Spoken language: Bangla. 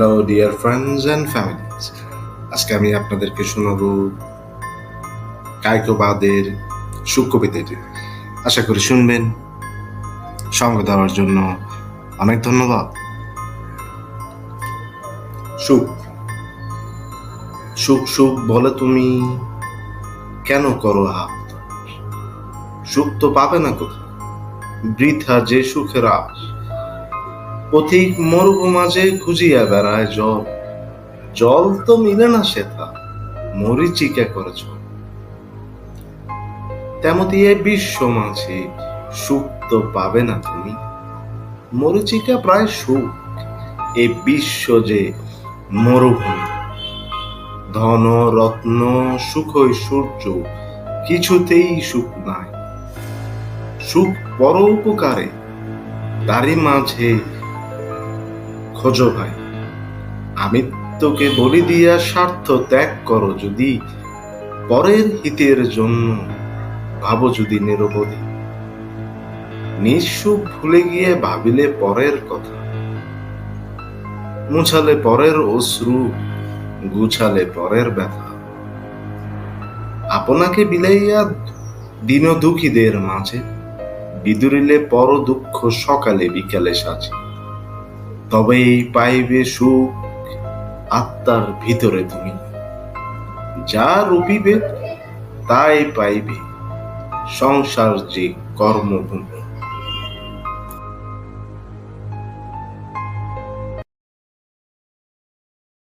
ডিয়ার ফ্রেন্ডস অ্যান্ড ফ্যামিলিজ আজকে আমি আপনাদেরকে শোনাবো কায়কবাদের সুকবিতাটি আশা করি শুনবেন। সঙ্গে দেওয়ার জন্য অনেক ধন্যবাদ। সুখ। সুখ সুখ বলে তুমি কেন করো হাত সুখ তো পাবে না কোথাও বৃথা যে সুখের আশ। পথিক মরুভূ মাঝে খুঁজিয়া বেড়ায় জল। জল তো মিলে না সেথা মরিচিকা করে জল? তেমতি এ বিশ্ব মাঝে সুখ তো পাবে না তুমি। মরিচিকা প্রায় সুখ, এ বিশ্ব যে মরুভূমি ধন, রত্ন সুখ সূর্য, কিছুতেই সুখ নাই। সুখ পর উপকারে তারই মাঝে খোঁজো ভাই। আমি তোকে বলি দিয়া স্বার্থ ত্যাগ করো যদি, পরের হিতের জন্য ভাবো যদি নিরবধি। নিঃসুখ ভুলে গিয়ে ভাবিলে পরের কথা। মুছালে পরের অশ্রু, গুছালে পরের ব্যথা। আপনাকে বিলাইয়া দিন দুঃখীদের মাঝে, বিদুরিলে পর দুঃখ সকালে বিকালে সাজে তবেই পাইবে সুখ আত্মার ভিতরে তুমি। যা রূপিবে তাই পাইবে। সংসার যে কর্মভূমি।